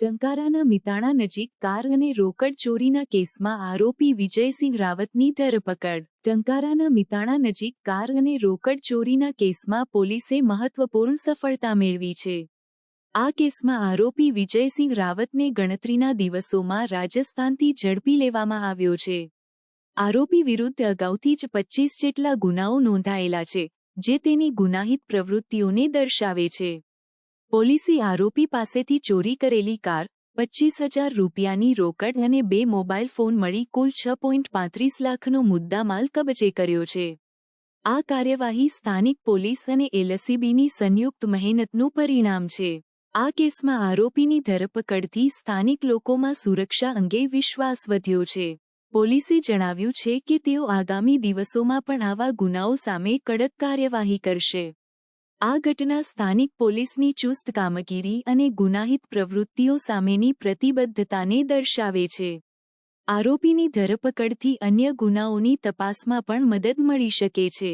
ટંકારાના મિતાણા નજીક કાર અને રોકડ ચોરીના કેસમાં આરોપી વિજયસિંહ રાવતની ધરપકડ. ટંકારાના મિતાણા નજીક કાર અને રોકડ ચોરીના કેસમાં પોલીસે મહત્વપૂર્ણ સફળતા મેળવી છે. આ કેસમાં આરોપી વિજયસિંહ રાવતને ગણતરીના દિવસોમાં રાજસ્થાનથી ઝડપી લેવામાં આવ્યો છે. આરોપી વિરુદ્ધ અગાઉથી જ પચ્ચીસ જેટલા ગુનાઓ નોંધાયેલા છે, જે તેની ગુનાહિત પ્રવૃત્તિઓને દર્શાવે છે. પોલીસે આરોપી પાસેથી ચોરી કરેલી કાર પચ્ચીસ હજાર રૂપિયાની રોકડ અને બે મોબાઈલ ફોન મળી કુલ છ પોઈન્ટ પાંત્રીસ લાખનો મુદ્દામાલ કબજે કર્યો છે. આ કાર્યવાહી સ્થાનિક પોલીસ અને એલસીબીની સંયુક્ત મહેનતનું પરિણામ છે. આ કેસમાં આરોપીની ધરપકડથી સ્થાનિક લોકોમાં સુરક્ષા અંગે વિશ્વાસ વધ્યો છે. પોલીસે જણાવ્યું છે કે તેઓ આગામી દિવસોમાં પણ આવા ગુનાઓ સામે કડક કાર્યવાહી કરશે. આ ઘટના સ્થાનિક પોલીસની ચુસ્ત કામગીરી અને ગુનાહિત પ્રવૃત્તિઓ સામેની પ્રતિબદ્ધતાને દર્શાવે છે. આરોપીની ધરપકડથી અન્ય ગુનાઓની તપાસમાં પણ મદદ મળી શકે છે.